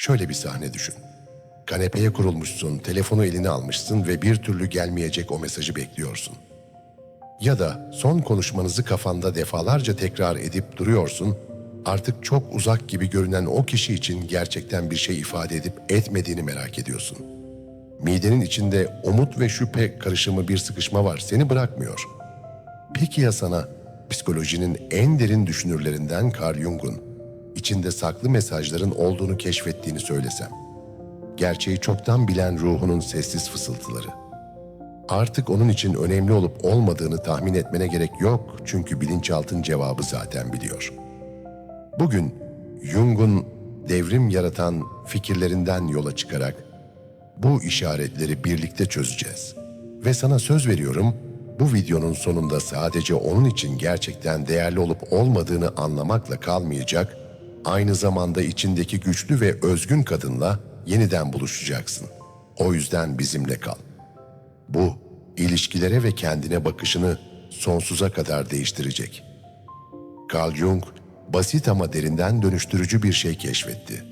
Şöyle bir sahne düşün. Kanepeye kurulmuşsun, telefonu eline almışsın ve bir türlü gelmeyecek o mesajı bekliyorsun. Ya da son konuşmanızı kafanda defalarca tekrar edip duruyorsun, artık çok uzak gibi görünen o kişi için gerçekten bir şey ifade edip etmediğini merak ediyorsun. Midenin içinde umut ve şüphe karışımı bir sıkışma var, seni bırakmıyor. Peki ya sana psikolojinin en derin düşünürlerinden Carl Jung'un içinde saklı mesajların olduğunu keşfettiğini söylesem? Gerçeği çoktan bilen ruhunun sessiz fısıltıları. Artık onun için önemli olup olmadığını tahmin etmene gerek yok çünkü bilinçaltın cevabı zaten biliyor. Bugün Jung'un devrim yaratan fikirlerinden yola çıkarak bu işaretleri birlikte çözeceğiz. Ve sana söz veriyorum, bu videonun sonunda sadece onun için gerçekten değerli olup olmadığını anlamakla kalmayacak, aynı zamanda içindeki güçlü ve özgün kadınla yeniden buluşacaksın. O yüzden bizimle kal. Bu, ilişkilere ve kendine bakışını sonsuza kadar değiştirecek. Carl Jung, basit ama derinden dönüştürücü bir şey keşfetti.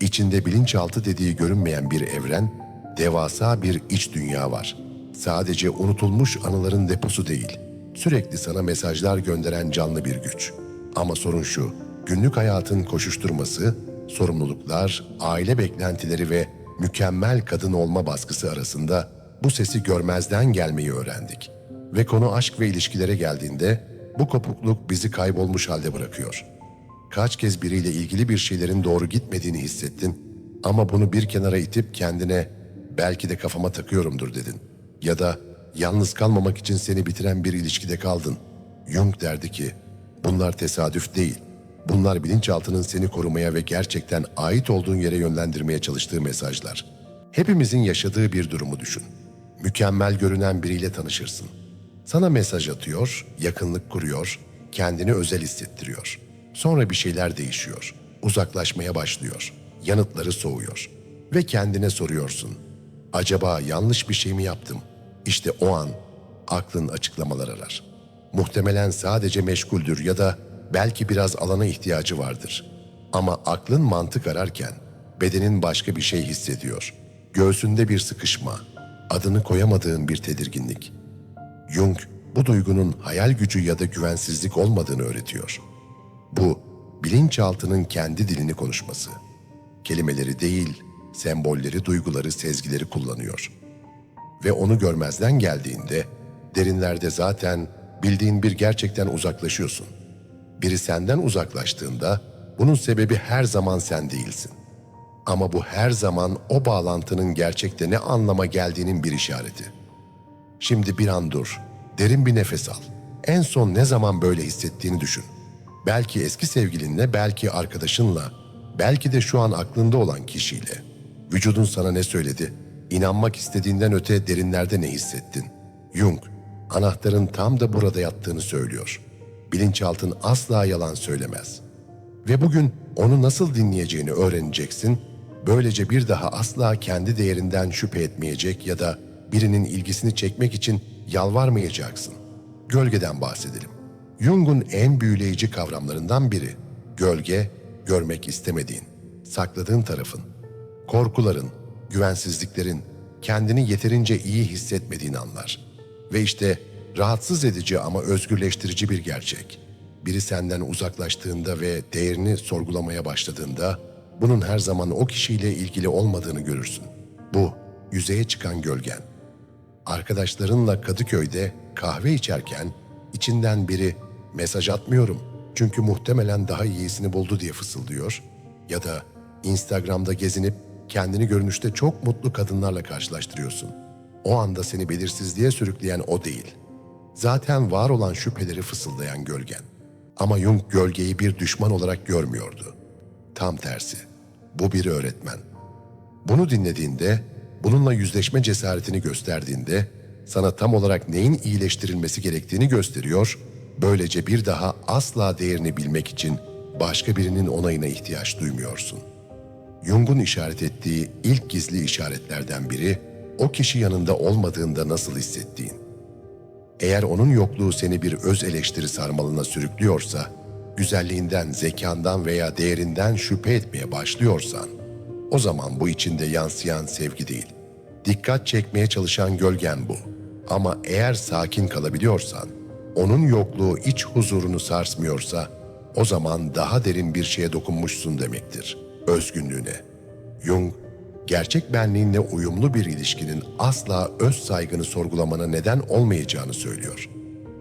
İçinde bilinçaltı dediği görünmeyen bir evren, devasa bir iç dünya var. Sadece unutulmuş anıların deposu değil, sürekli sana mesajlar gönderen canlı bir güç. Ama sorun şu, günlük hayatın koşuşturması, sorumluluklar, aile beklentileri ve mükemmel kadın olma baskısı arasında bu sesi görmezden gelmeyi öğrendik. Ve konu aşk ve ilişkilere geldiğinde bu kopukluk bizi kaybolmuş halde bırakıyor. Kaç kez biriyle ilgili bir şeylerin doğru gitmediğini hissettin ama bunu bir kenara itip kendine belki de kafama takıyorumdur dedin. Ya da yalnız kalmamak için seni bitiren bir ilişkide kaldın. Jung derdi ki bunlar tesadüf değil. Bunlar bilinçaltının seni korumaya ve gerçekten ait olduğun yere yönlendirmeye çalıştığı mesajlar. Hepimizin yaşadığı bir durumu düşün. Mükemmel görünen biriyle tanışırsın. Sana mesaj atıyor, yakınlık kuruyor, kendini özel hissettiriyor. Sonra bir şeyler değişiyor. Uzaklaşmaya başlıyor. Yanıtları soğuyor. Ve kendine soruyorsun. Acaba yanlış bir şey mi yaptım? İşte o an aklın açıklamalar arar. Muhtemelen sadece meşguldür ya da belki biraz alana ihtiyacı vardır. Ama aklın mantık ararken bedenin başka bir şey hissediyor. Göğsünde bir sıkışma, adını koyamadığın bir tedirginlik. Jung bu duygunun hayal gücü ya da güvensizlik olmadığını öğretiyor. Bu bilinçaltının kendi dilini konuşması. Kelimeleri değil, sembolleri, duyguları, sezgileri kullanıyor. Ve onu görmezden geldiğinde derinlerde zaten bildiğin bir gerçekten uzaklaşıyorsun. Biri senden uzaklaştığında bunun sebebi her zaman sen değilsin. Ama bu her zaman o bağlantının gerçekte ne anlama geldiğinin bir işareti. Şimdi bir an dur, derin bir nefes al. En son ne zaman böyle hissettiğini düşün. Belki eski sevgilinle, belki arkadaşınla, belki de şu an aklında olan kişiyle. Vücudun sana ne söyledi? İnanmak istediğinden öte derinlerde ne hissettin? Jung, anahtarın tam da burada yattığını söylüyor. Bilinçaltın asla yalan söylemez. Ve bugün onu nasıl dinleyeceğini öğreneceksin. Böylece bir daha asla kendi değerinden şüphe etmeyecek ya da birinin ilgisini çekmek için yalvarmayacaksın. Gölgeden bahsedelim. Jung'un en büyüleyici kavramlarından biri. Gölge, görmek istemediğin, sakladığın tarafın, korkuların, güvensizliklerin, kendini yeterince iyi hissetmediğin anlar. Ve işte rahatsız edici ama özgürleştirici bir gerçek. Biri senden uzaklaştığında ve değerini sorgulamaya başladığında bunun her zaman o kişiyle ilgili olmadığını görürsün. Bu yüzeye çıkan gölgen. Arkadaşlarınla Kadıköy'de kahve içerken içinden biri mesaj atmıyorum çünkü muhtemelen daha iyisini buldu diye fısıldıyor ya da Instagram'da gezinip kendini görünüşte çok mutlu kadınlarla karşılaştırıyorsun. O anda seni belirsizliğe sürükleyen o değil. Zaten var olan şüpheleri fısıldayan gölgen. Ama Jung gölgeyi bir düşman olarak görmüyordu. Tam tersi. Bu bir öğretmen. Bunu dinlediğinde, bununla yüzleşme cesaretini gösterdiğinde sana tam olarak neyin iyileştirilmesi gerektiğini gösteriyor, böylece bir daha asla değerini bilmek için başka birinin onayına ihtiyaç duymuyorsun. Jung'un işaret ettiği ilk gizli işaretlerden biri, o kişi yanında olmadığında nasıl hissettiğin. Eğer onun yokluğu seni bir öz eleştiri sarmalına sürüklüyorsa, güzelliğinden, zekandan veya değerinden şüphe etmeye başlıyorsan, o zaman bu içinde yansıyan sevgi değil. Dikkat çekmeye çalışan gölgen bu. Ama eğer sakin kalabiliyorsan, onun yokluğu iç huzurunu sarsmıyorsa, o zaman daha derin bir şeye dokunmuşsun demektir. Özgünlüğüne. Jung, gerçek benliğinle uyumlu bir ilişkinin asla öz saygını sorgulamana neden olmayacağını söylüyor.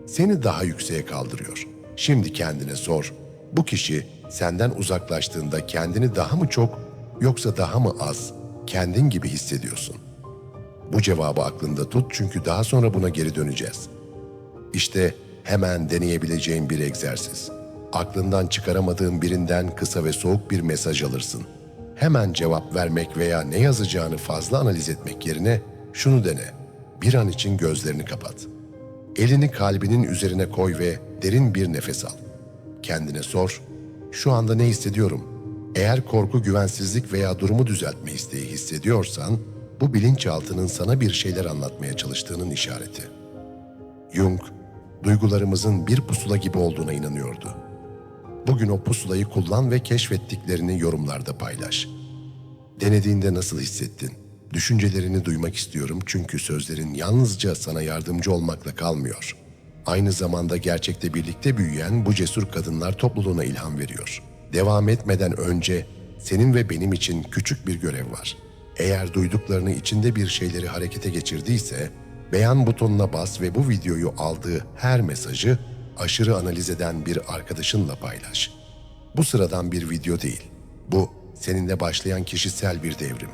Seni daha yükseğe kaldırıyor. Şimdi kendine sor. Bu kişi senden uzaklaştığında kendini daha mı çok yoksa daha mı az kendin gibi hissediyorsun? Bu cevabı aklında tut çünkü daha sonra buna geri döneceğiz. İşte hemen deneyebileceğin bir egzersiz. Aklından çıkaramadığın birinden kısa ve soğuk bir mesaj alırsın. Hemen cevap vermek veya ne yazacağını fazla analiz etmek yerine şunu dene. Bir an için gözlerini kapat. Elini kalbinin üzerine koy ve derin bir nefes al. Kendine sor, şu anda ne hissediyorum? Eğer korku, güvensizlik veya durumu düzeltme isteği hissediyorsan, bu bilinçaltının sana bir şeyler anlatmaya çalıştığının işareti. Jung, duygularımızın bir pusula gibi olduğuna inanıyordu. Bugün o pusulayı kullan ve keşfettiklerini yorumlarda paylaş. Denediğinde nasıl hissettin? Düşüncelerini duymak istiyorum çünkü sözlerin yalnızca sana yardımcı olmakla kalmıyor. Aynı zamanda gerçekte birlikte büyüyen bu cesur kadınlar topluluğuna ilham veriyor. Devam etmeden önce senin ve benim için küçük bir görev var. Eğer duyduklarını içinde bir şeyleri harekete geçirdiyse, beğen butonuna bas ve bu videoyu aldığı her mesajı aşırı analiz eden bir arkadaşınla paylaş. Bu sıradan bir video değil. Bu seninle başlayan kişisel bir devrim.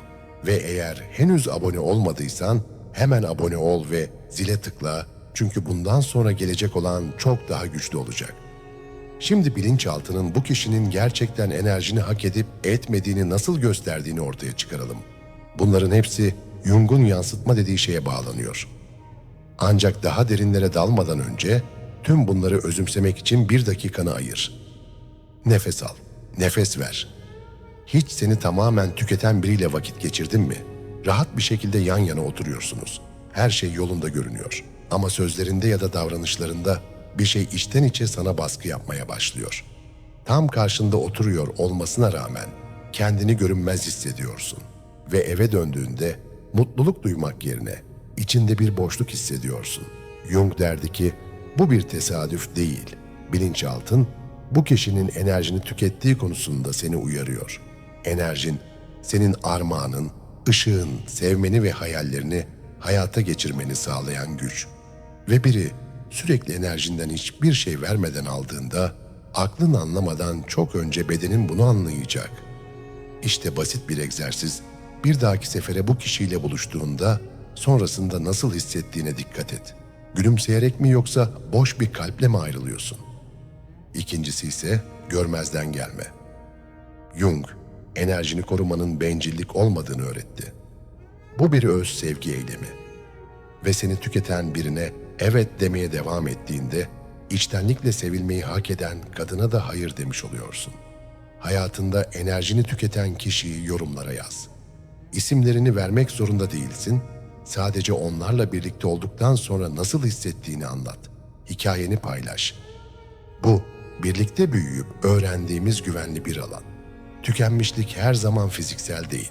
Ve eğer henüz abone olmadıysan hemen abone ol ve zile tıkla çünkü bundan sonra gelecek olan çok daha güçlü olacak. Şimdi bilinçaltının bu kişinin gerçekten enerjini hak edip etmediğini nasıl gösterdiğini ortaya çıkaralım. Bunların hepsi Jung'un yansıtma dediği şeye bağlanıyor. Ancak daha derinlere dalmadan önce tüm bunları özümsemek için bir dakikanı ayır. Nefes al, nefes ver. Hiç seni tamamen tüketen biriyle vakit geçirdin mi? Rahat bir şekilde yan yana oturuyorsunuz. Her şey yolunda görünüyor. Ama sözlerinde ya da davranışlarında bir şey içten içe sana baskı yapmaya başlıyor. Tam karşında oturuyor olmasına rağmen kendini görünmez hissediyorsun. Ve eve döndüğünde mutluluk duymak yerine içinde bir boşluk hissediyorsun. Jung derdi ki bu bir tesadüf değil. Bilinçaltın bu kişinin enerjini tükettiği konusunda seni uyarıyor. Enerjin senin armağanın, ışığın, sevmeni ve hayallerini hayata geçirmeni sağlayan güç. Ve biri sürekli enerjinden hiçbir şey vermeden aldığında aklın anlamadan çok önce bedenin bunu anlayacak. İşte basit bir egzersiz. Bir dahaki sefere bu kişiyle buluştuğunda sonrasında nasıl hissettiğine dikkat et. Gülümseyerek mi yoksa boş bir kalple mi ayrılıyorsun? İkincisi ise görmezden gelme. Jung, enerjini korumanın bencillik olmadığını öğretti. Bu bir öz sevgi eylemi. Ve seni tüketen birine evet demeye devam ettiğinde içtenlikle sevilmeyi hak eden kadına da hayır demiş oluyorsun. Hayatında enerjini tüketen kişiyi yorumlara yaz. İsimlerini vermek zorunda değilsin. Sadece onlarla birlikte olduktan sonra nasıl hissettiğini anlat. Hikayeni paylaş. Bu birlikte büyüyüp öğrendiğimiz güvenli bir alan. Tükenmişlik her zaman fiziksel değil.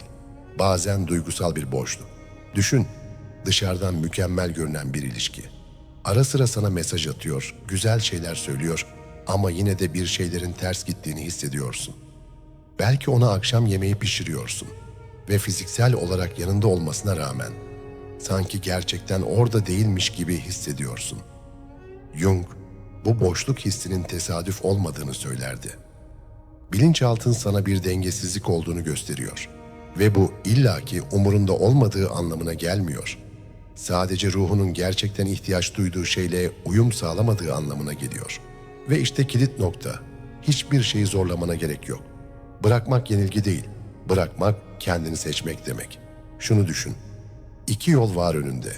Bazen duygusal bir boşluk. Düşün, dışarıdan mükemmel görünen bir ilişki. Ara sıra sana mesaj atıyor, güzel şeyler söylüyor ama yine de bir şeylerin ters gittiğini hissediyorsun. Belki ona akşam yemeği pişiriyorsun ve fiziksel olarak yanında olmasına rağmen sanki gerçekten orada değilmiş gibi hissediyorsun. Jung bu boşluk hissinin tesadüf olmadığını söylerdi. Bilinçaltın sana bir dengesizlik olduğunu gösteriyor ve bu illaki umurunda olmadığı anlamına gelmiyor. Sadece ruhunun gerçekten ihtiyaç duyduğu şeyle uyum sağlamadığı anlamına geliyor. Ve işte kilit nokta. Hiçbir şeyi zorlamana gerek yok. Bırakmak yenilgi değil. Bırakmak kendini seçmek demek. Şunu düşün. İki yol var önünde.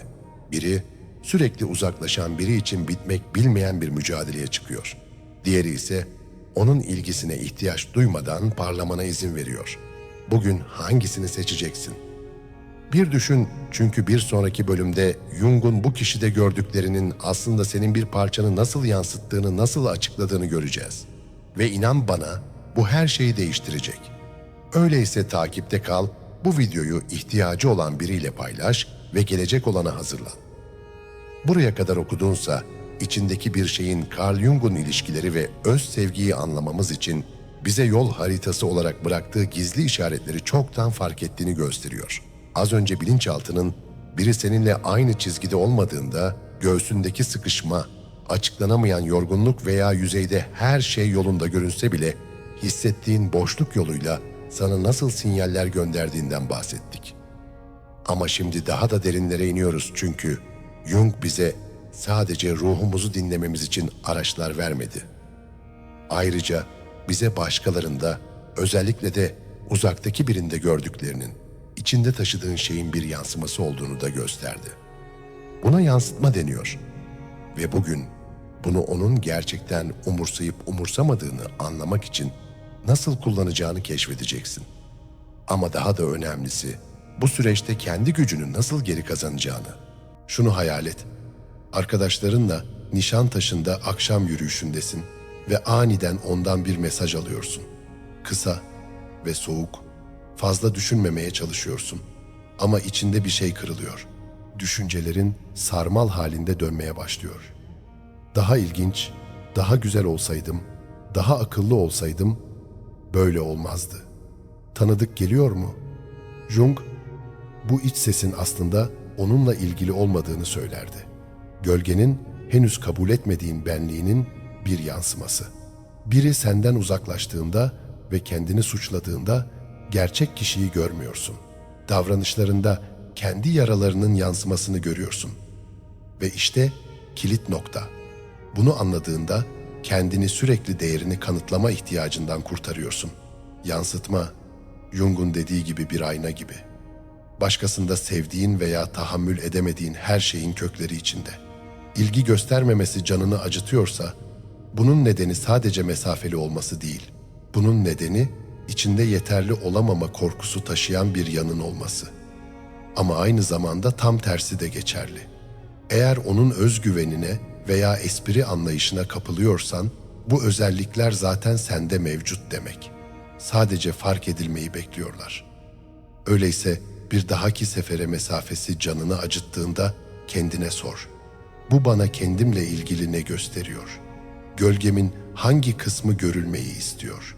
Biri sürekli uzaklaşan biri için bitmek bilmeyen bir mücadeleye çıkıyor. Diğeri ise onun ilgisine ihtiyaç duymadan parlamana izin veriyor. Bugün hangisini seçeceksin? Bir düşün çünkü bir sonraki bölümde Jung'un bu kişide gördüklerinin aslında senin bir parçanı nasıl yansıttığını, nasıl açıkladığını göreceğiz. Ve inan bana bu her şeyi değiştirecek. Öyleyse takipte kal, bu videoyu ihtiyacı olan biriyle paylaş ve gelecek olana hazırlan. Buraya kadar okudunsa, içindeki bir şeyin Carl Jung'un ilişkileri ve öz sevgiyi anlamamız için bize yol haritası olarak bıraktığı gizli işaretleri çoktan fark ettiğini gösteriyor. Az önce bilinçaltının biri seninle aynı çizgide olmadığında göğsündeki sıkışma, açıklanamayan yorgunluk veya yüzeyde her şey yolunda görünse bile hissettiğin boşluk yoluyla sana nasıl sinyaller gönderdiğinden bahsettik. Ama şimdi daha da derinlere iniyoruz çünkü Jung bize sadece ruhumuzu dinlememiz için araçlar vermedi. Ayrıca bize başkalarında, özellikle de uzaktaki birinde gördüklerinin, içinde taşıdığın şeyin bir yansıması olduğunu da gösterdi. Buna yansıtma deniyor. Ve bugün bunu onun gerçekten umursayıp umursamadığını anlamak için nasıl kullanacağını keşfedeceksin. Ama daha da önemlisi bu süreçte kendi gücünü nasıl geri kazanacağını. Şunu hayal et. Arkadaşlarınla Nişantaşı'nda akşam yürüyüşündesin ve aniden ondan bir mesaj alıyorsun. Kısa ve soğuk. Fazla düşünmemeye çalışıyorsun. Ama içinde bir şey kırılıyor. Düşüncelerin sarmal halinde dönmeye başlıyor. Daha ilginç, daha güzel olsaydım, daha akıllı olsaydım böyle olmazdı. Tanıdık geliyor mu? Jung bu iç sesin aslında onunla ilgili olmadığını söylerdi. Gölgenin henüz kabul etmediğin benliğinin bir yansıması. Biri senden uzaklaştığında ve kendini suçladığında gerçek kişiyi görmüyorsun. Davranışlarında kendi yaralarının yansımasını görüyorsun. Ve işte kilit nokta. Bunu anladığında kendini sürekli değerini kanıtlama ihtiyacından kurtarıyorsun. Yansıtma, Jung'un dediği gibi bir ayna gibi. Başkasında sevdiğin veya tahammül edemediğin her şeyin kökleri içinde. İlgi göstermemesi canını acıtıyorsa, bunun nedeni sadece mesafeli olması değil. Bunun nedeni içinde yeterli olamama korkusu taşıyan bir yanın olması. Ama aynı zamanda tam tersi de geçerli. Eğer onun özgüvenine veya espri anlayışına kapılıyorsan, bu özellikler zaten sende mevcut demek. Sadece fark edilmeyi bekliyorlar. Öyleyse bir dahaki sefere mesafesi canını acıttığında kendine sor. Bu bana kendimle ilgili ne gösteriyor? Gölgemin hangi kısmı görülmeyi istiyor?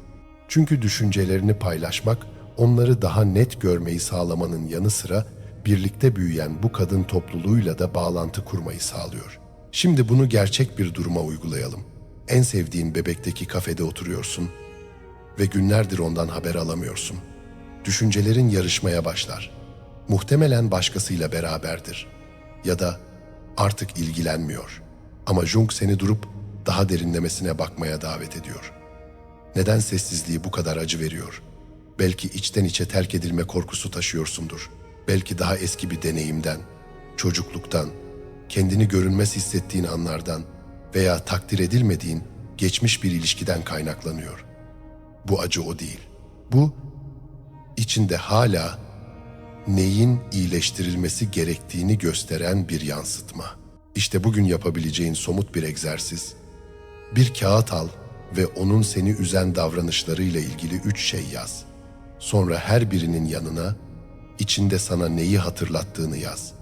Çünkü düşüncelerini paylaşmak, onları daha net görmeyi sağlamanın yanı sıra birlikte büyüyen bu kadın topluluğuyla da bağlantı kurmayı sağlıyor. Şimdi bunu gerçek bir duruma uygulayalım. En sevdiğin bebekteki kafede oturuyorsun ve günlerdir ondan haber alamıyorsun. Düşüncelerin yarışmaya başlar. Muhtemelen başkasıyla beraberdir. Ya da artık ilgilenmiyor. Ama Jung seni durup daha derinlemesine bakmaya davet ediyor. Neden sessizliği bu kadar acı veriyor? Belki içten içe terk edilme korkusu taşıyorsundur. Belki daha eski bir deneyimden, çocukluktan, kendini görünmez hissettiğin anlardan veya takdir edilmediğin geçmiş bir ilişkiden kaynaklanıyor. Bu acı o değil. Bu içinde hala neyin iyileştirilmesi gerektiğini gösteren bir yansıtma. İşte bugün yapabileceğin somut bir egzersiz. Bir kağıt al ve onun seni üzen davranışlarıyla ilgili üç şey yaz. Sonra her birinin yanına içinde sana neyi hatırlattığını yaz.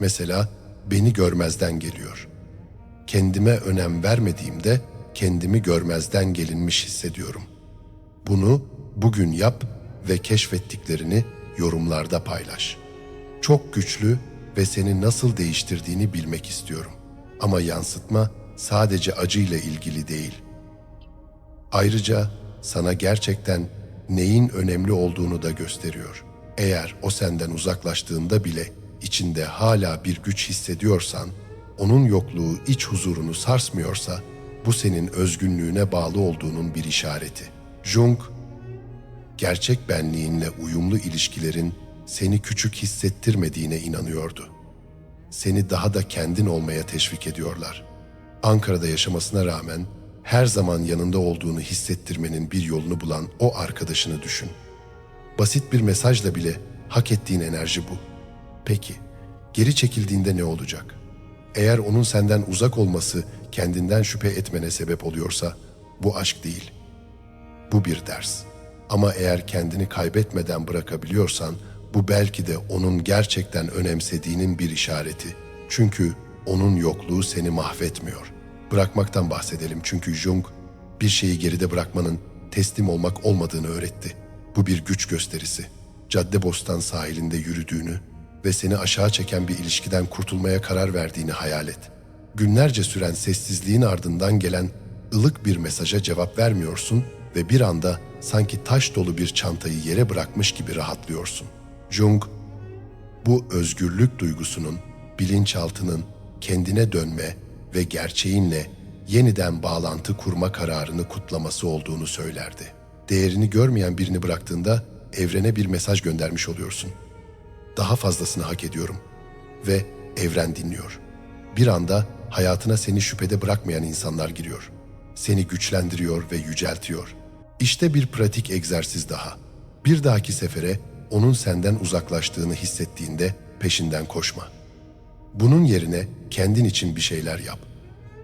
Mesela beni görmezden geliyor. Kendime önem vermediğimde kendimi görmezden gelinmiş hissediyorum. Bunu bugün yap ve keşfettiklerini yorumlarda paylaş. Çok güçlü ve seni nasıl değiştirdiğini bilmek istiyorum. Ama yansıtma sadece acıyla ilgili değil. Ayrıca sana gerçekten neyin önemli olduğunu da gösteriyor. Eğer o senden uzaklaştığında bile içinde hala bir güç hissediyorsan, onun yokluğu iç huzurunu sarsmıyorsa bu senin özgünlüğüne bağlı olduğunun bir işareti. Jung, gerçek benliğinle uyumlu ilişkilerin seni küçük hissettirmediğine inanıyordu. Seni daha da kendin olmaya teşvik ediyorlar. Ankara'da yaşamasına rağmen her zaman yanında olduğunu hissettirmenin bir yolunu bulan o arkadaşını düşün. Basit bir mesajla bile hak ettiğin enerji bu. Peki, geri çekildiğinde ne olacak? Eğer onun senden uzak olması kendinden şüphe etmene sebep oluyorsa bu aşk değil. Bu bir ders. Ama eğer kendini kaybetmeden bırakabiliyorsan bu belki de onun gerçekten önemsediğinin bir işareti. Çünkü onun yokluğu seni mahvetmiyor. Bırakmaktan bahsedelim çünkü Jung bir şeyi geride bırakmanın teslim olmak olmadığını öğretti. Bu bir güç gösterisi. Caddebostan sahilinde yürüdüğünü ve seni aşağı çeken bir ilişkiden kurtulmaya karar verdiğini hayal et. Günlerce süren sessizliğin ardından gelen ılık bir mesaja cevap vermiyorsun ve bir anda sanki taş dolu bir çantayı yere bırakmış gibi rahatlıyorsun. Jung, bu özgürlük duygusunun, bilinçaltının kendine dönme ve gerçeğinle yeniden bağlantı kurma kararını kutlaması olduğunu söylerdi. Değerini görmeyen birini bıraktığında evrene bir mesaj göndermiş oluyorsun. Daha fazlasını hak ediyorum ve evren dinliyor. Bir anda hayatına seni şüphede bırakmayan insanlar giriyor. Seni güçlendiriyor ve yüceltiyor. İşte bir pratik egzersiz daha. Bir dahaki sefere onun senden uzaklaştığını hissettiğinde peşinden koşma. Bunun yerine kendin için bir şeyler yap.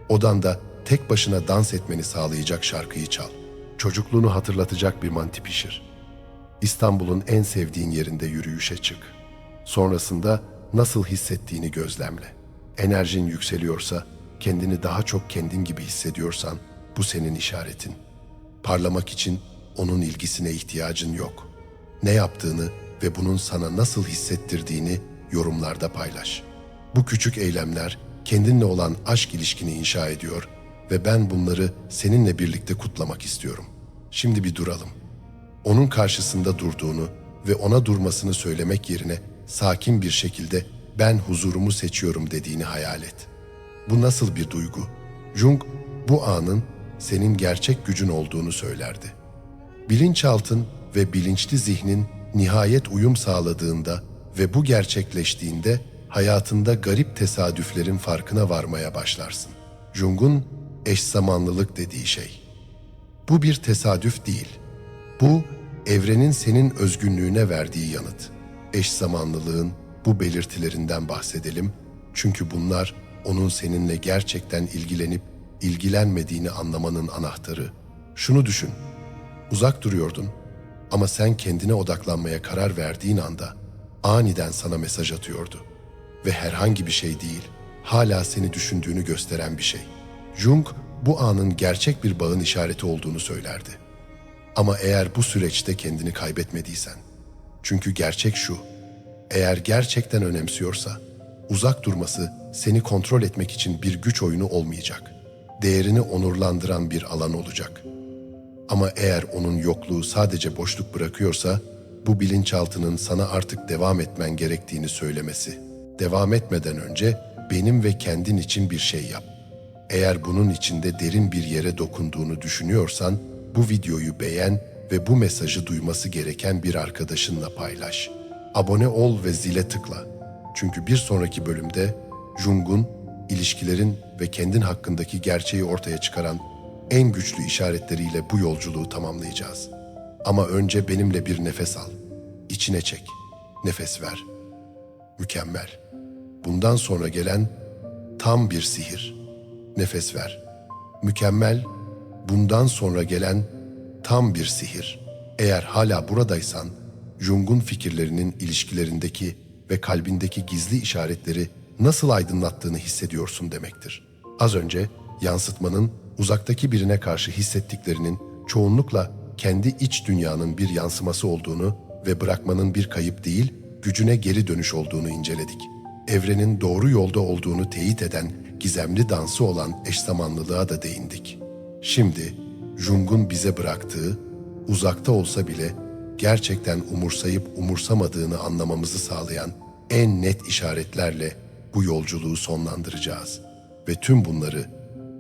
Odanda tek başına dans etmeni sağlayacak şarkıyı çal. Çocukluğunu hatırlatacak bir manti pişir. İstanbul'un en sevdiğin yerinde yürüyüşe çık. Sonrasında nasıl hissettiğini gözlemle. Enerjin yükseliyorsa, kendini daha çok kendin gibi hissediyorsan bu senin işaretin. Parlamak için onun ilgisine ihtiyacın yok. Ne yaptığını ve bunun sana nasıl hissettirdiğini yorumlarda paylaş. Bu küçük eylemler kendinle olan aşk ilişkini inşa ediyor ve ben bunları seninle birlikte kutlamak istiyorum. Şimdi bir duralım. Onun karşısında durduğunu ve ona durmasını söylemek yerine sakin bir şekilde ben huzurumu seçiyorum dediğini hayal et. Bu nasıl bir duygu? Jung bu anın senin gerçek gücün olduğunu söylerdi. Bilinçaltın ve bilinçli zihnin nihayet uyum sağladığında ve bu gerçekleştiğinde hayatında garip tesadüflerin farkına varmaya başlarsın. Jung'un eş zamanlılık dediği şey. Bu bir tesadüf değil. Bu evrenin senin özgünlüğüne verdiği yanıt. Eş zamanlılığın bu belirtilerinden bahsedelim çünkü bunlar onun seninle gerçekten ilgilenip ilgilenmediğini anlamanın anahtarı. Şunu düşün. Uzak duruyordun ama sen kendine odaklanmaya karar verdiğin anda aniden sana mesaj atıyordu. Ve herhangi bir şey değil, hala seni düşündüğünü gösteren bir şey. Jung bu anın gerçek bir bağın işareti olduğunu söylerdi. Ama eğer bu süreçte kendini kaybetmediysen, çünkü gerçek şu, eğer gerçekten önemsiyorsa, uzak durması seni kontrol etmek için bir güç oyunu olmayacak. Değerini onurlandıran bir alan olacak. Ama eğer onun yokluğu sadece boşluk bırakıyorsa, bu bilinçaltının sana artık devam etmen gerektiğini söylemesi. Devam etmeden önce benim ve kendin için bir şey yap. Eğer bunun içinde derin bir yere dokunduğunu düşünüyorsan, bu videoyu beğen ve bu mesajı duyması gereken bir arkadaşınla paylaş. Abone ol ve zile tıkla. Çünkü bir sonraki bölümde Jung'un ilişkilerin ve kendin hakkındaki gerçeği ortaya çıkaran en güçlü işaretleriyle bu yolculuğu tamamlayacağız. Ama önce benimle bir nefes al. İçine çek. Nefes ver. Mükemmel. Bundan sonra gelen tam bir sihir. Nefes ver. Mükemmel. Bundan sonra gelen tam bir sihir. Eğer hala buradaysan, Jung'un fikirlerinin ilişkilerindeki ve kalbindeki gizli işaretleri nasıl aydınlattığını hissediyorsun demektir. Az önce yansıtmanın uzaktaki birine karşı hissettiklerinin çoğunlukla kendi iç dünyanın bir yansıması olduğunu ve bırakmanın bir kayıp değil, gücüne geri dönüş olduğunu inceledik. Evrenin doğru yolda olduğunu teyit eden gizemli dansı olan eşzamanlılığa da değindik. Şimdi Jung'un bize bıraktığı, uzakta olsa bile gerçekten umursayıp umursamadığını anlamamızı sağlayan en net işaretlerle bu yolculuğu sonlandıracağız. Ve tüm bunları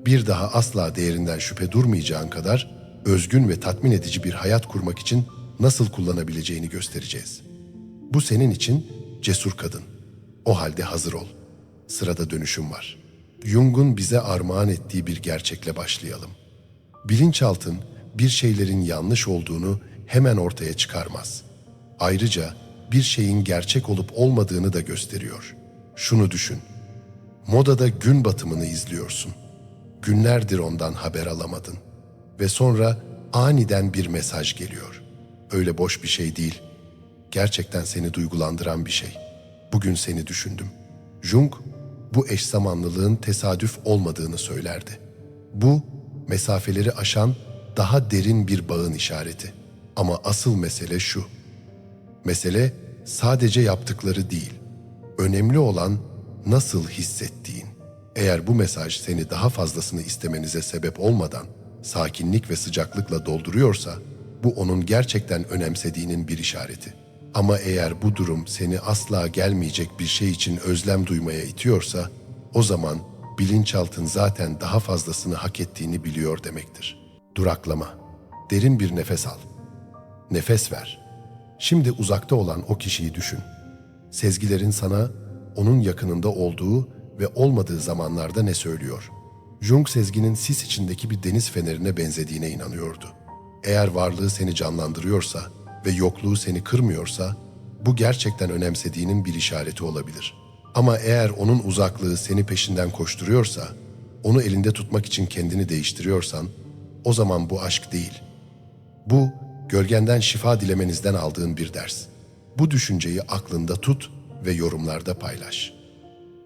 bir daha asla değerinden şüphe durmayacağın kadar özgün ve tatmin edici bir hayat kurmak için nasıl kullanabileceğini göstereceğiz. Bu senin için cesur kadın. O halde hazır ol. Sırada dönüşüm var. Jung'un bize armağan ettiği bir gerçekle başlayalım. Bilinçaltın bir şeylerin yanlış olduğunu hemen ortaya çıkarmaz. Ayrıca bir şeyin gerçek olup olmadığını da gösteriyor. Şunu düşün. Modada gün batımını izliyorsun. Günlerdir ondan haber alamadın ve sonra aniden bir mesaj geliyor. Öyle boş bir şey değil. Gerçekten seni duygulandıran bir şey. Bugün seni düşündüm. Jung bu eş zamanlılığın tesadüf olmadığını söylerdi. Bu mesafeleri aşan daha derin bir bağın işareti. Ama asıl mesele şu. Mesele sadece yaptıkları değil. Önemli olan nasıl hissettiğin. Eğer bu mesaj seni daha fazlasını istemenize sebep olmadan sakinlik ve sıcaklıkla dolduruyorsa bu onun gerçekten önemsediğinin bir işareti. Ama eğer bu durum seni asla gelmeyecek bir şey için özlem duymaya itiyorsa o zaman bilinçaltın zaten daha fazlasını hak ettiğini biliyor demektir. Duraklama. Derin bir nefes al. Nefes ver. Şimdi uzakta olan o kişiyi düşün. Sezgilerin sana onun yakınında olduğu ve olmadığı zamanlarda ne söylüyor? Jung sezginin sis içindeki bir deniz fenerine benzediğine inanıyordu. Eğer varlığı seni canlandırıyorsa ve yokluğu seni kırmıyorsa bu gerçekten önemsediğinin bir işareti olabilir. Ama eğer onun uzaklığı seni peşinden koşturuyorsa, onu elinde tutmak için kendini değiştiriyorsan o zaman bu aşk değil. Bu gölgenden şifa dilemenizden aldığın bir ders. Bu düşünceyi aklında tut ve yorumlarda paylaş.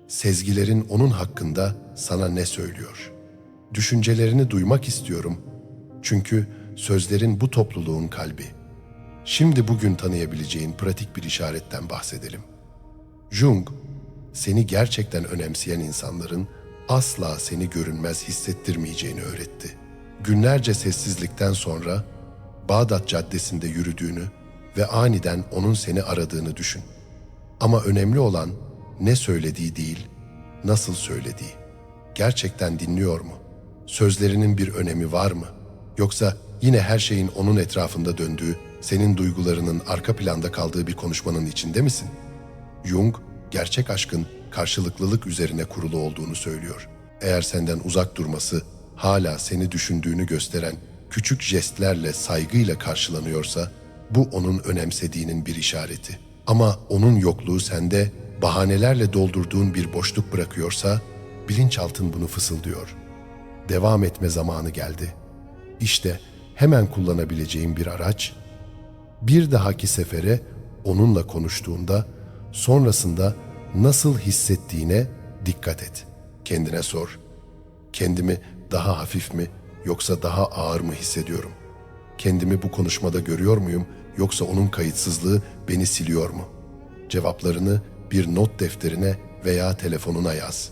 Sezgilerin onun hakkında sana ne söylüyor? Düşüncelerini duymak istiyorum. Çünkü sözlerin bu topluluğun kalbi. Şimdi bugün tanıyabileceğin pratik bir işaretten bahsedelim. Jung, seni gerçekten önemseyen insanların asla seni görünmez hissettirmeyeceğini öğretti. Günlerce sessizlikten sonra Bağdat Caddesi'nde yürüdüğünü ve aniden onun seni aradığını düşün. Ama önemli olan ne söylediği değil, nasıl söylediği. Gerçekten dinliyor mu? Sözlerinin bir önemi var mı? Yoksa yine her şeyin onun etrafında döndüğü, senin duygularının arka planda kaldığı bir konuşmanın içinde misin? Jung, gerçek aşkın karşılıklılık üzerine kurulu olduğunu söylüyor. Eğer senden uzak durması, hala seni düşündüğünü gösteren küçük jestlerle saygıyla karşılanıyorsa, bu onun önemsediğinin bir işareti. Ama onun yokluğu sende bahanelerle doldurduğun bir boşluk bırakıyorsa, bilinçaltın bunu fısıldıyor. Devam etme zamanı geldi. İşte hemen kullanabileceğin bir araç, bir dahaki sefere onunla konuştuğunda sonrasında nasıl hissettiğine dikkat et. Kendine sor. Kendimi daha hafif mi yoksa daha ağır mı hissediyorum? Kendimi bu konuşmada görüyor muyum yoksa onun kayıtsızlığı beni siliyor mu? Cevaplarını bir not defterine veya telefonuna yaz.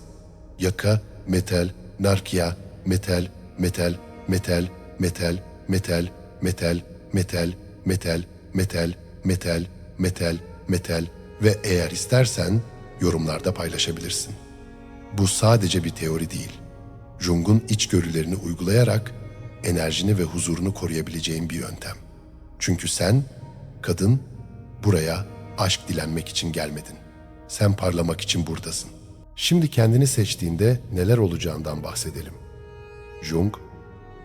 Yaka, metal, narkia, metal, metal, metal, metal, metal, metal, metal, metal, metal, metal, metal, metal ve eğer istersen yorumlarda paylaşabilirsin. Bu sadece bir teori değil. Jung'un içgörülerini uygulayarak enerjini ve huzurunu koruyabileceğin bir yöntem. Çünkü sen, kadın, buraya aşk dilenmek için gelmedin. Sen parlamak için buradasın. Şimdi kendini seçtiğinde neler olacağından bahsedelim. Jung,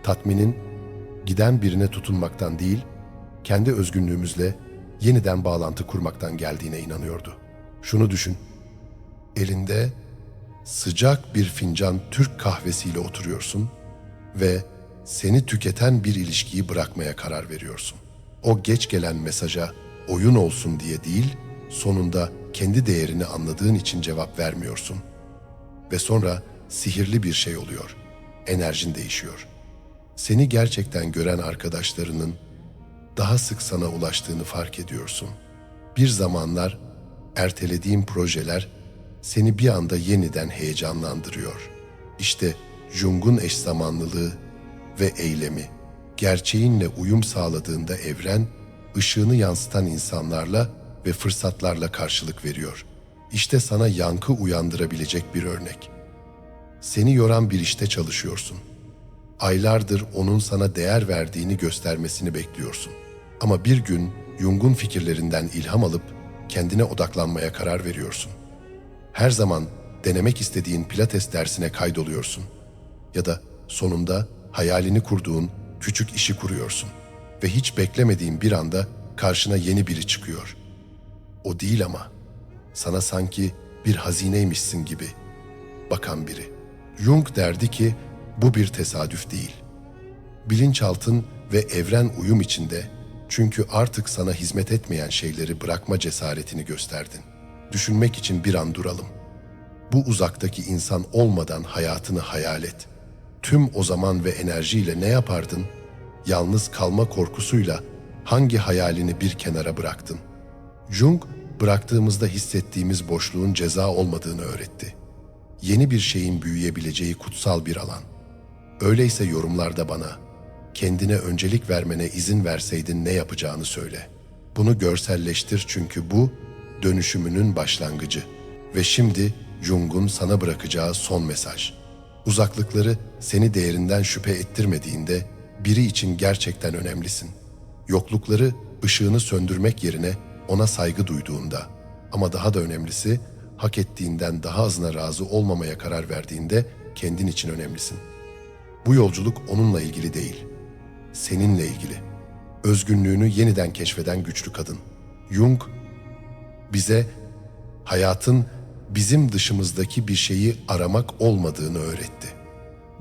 tatminin giden birine tutunmaktan değil, kendi özgünlüğümüzle yeniden bağlantı kurmaktan geldiğine inanıyordu. Şunu düşün. Elinde sıcak bir fincan Türk kahvesiyle oturuyorsun ve seni tüketen bir ilişkiyi bırakmaya karar veriyorsun. O geç gelen mesaja oyun olsun diye değil, sonunda kendi değerini anladığın için cevap vermiyorsun. Ve sonra sihirli bir şey oluyor. Enerjin değişiyor. Seni gerçekten gören arkadaşlarının daha sık sana ulaştığını fark ediyorsun. Bir zamanlar ertelediğin projeler seni bir anda yeniden heyecanlandırıyor. İşte Jung'un eş zamanlılığı ve eylemi, gerçeğinle uyum sağladığında evren, ışığını yansıtan insanlarla ve fırsatlarla karşılık veriyor. İşte sana yankı uyandırabilecek bir örnek. Seni yoran bir işte çalışıyorsun. Aylardır onun sana değer verdiğini göstermesini bekliyorsun. Ama bir gün Jung'un fikirlerinden ilham alıp kendine odaklanmaya karar veriyorsun. Her zaman denemek istediğin pilates dersine kaydoluyorsun. Ya da sonunda hayalini kurduğun küçük işi kuruyorsun ve hiç beklemediğin bir anda karşına yeni biri çıkıyor. O değil ama sana sanki bir hazineymişsin gibi bakan biri. Jung derdi ki bu bir tesadüf değil. Bilinçaltın ve evren uyum içinde Çünkü artık sana hizmet etmeyen şeyleri bırakma cesaretini gösterdin. Düşünmek için bir an duralım. Bu uzaktaki insan olmadan hayatını hayal et. Tüm o zaman ve enerjiyle ne yapardın? Yalnız kalma korkusuyla hangi hayalini bir kenara bıraktın? Jung, bıraktığımızda hissettiğimiz boşluğun ceza olmadığını öğretti. Yeni bir şeyin büyüyebileceği kutsal bir alan. Öyleyse yorumlarda bana, kendine öncelik vermene izin verseydin ne yapacağını söyle. Bunu görselleştir çünkü bu dönüşümünün başlangıcı. Ve şimdi Jung'un sana bırakacağı son mesaj. Uzaklıkları seni değerinden şüphe ettirmediğinde biri için gerçekten önemlisin. Yoklukları ışığını söndürmek yerine ona saygı duyduğunda ama daha da önemlisi hak ettiğinden daha azına razı olmamaya karar verdiğinde kendin için önemlisin. Bu yolculuk onunla ilgili değil, seninle ilgili. Özgünlüğünü yeniden keşfeden güçlü kadın. Jung bize hayatın bizim dışımızdaki bir şeyi aramak olmadığını öğretti.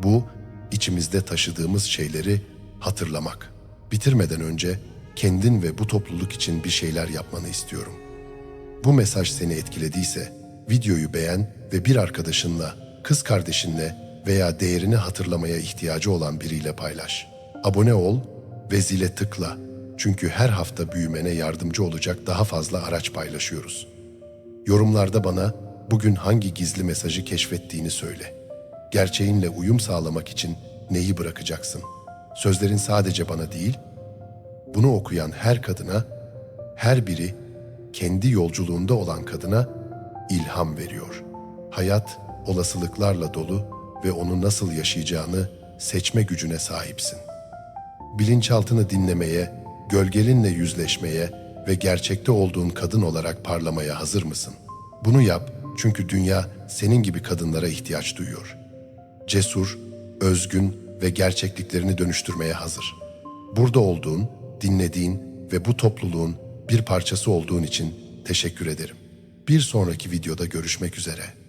Bu içimizde taşıdığımız şeyleri hatırlamak. Bitirmeden önce kendin ve bu topluluk için bir şeyler yapmanı istiyorum. Bu mesaj seni etkilediyse videoyu beğen ve bir arkadaşınla, kız kardeşinle veya değerini hatırlamaya ihtiyacı olan biriyle paylaş. Abone ol ve zile tıkla. Çünkü her hafta büyümene yardımcı olacak daha fazla araç paylaşıyoruz. Yorumlarda bana bugün hangi gizli mesajı keşfettiğini söyle. Gerçeğinle uyum sağlamak için neyi bırakacaksın? Sözlerin sadece bana değil, bunu okuyan her kadına, her biri kendi yolculuğunda olan kadına ilham veriyor. Hayat olasılıklarla dolu ve onu nasıl yaşayacağını seçme gücüne sahipsin. Bilinçaltını dinlemeye, gölgelinle yüzleşmeye ve gerçekte olduğun kadın olarak parlamaya hazır mısın? Bunu yap çünkü dünya senin gibi kadınlara ihtiyaç duyuyor. Cesur, özgün ve gerçekliklerini dönüştürmeye hazır. Burada olduğun, dinlediğin ve bu topluluğun bir parçası olduğun için teşekkür ederim. Bir sonraki videoda görüşmek üzere.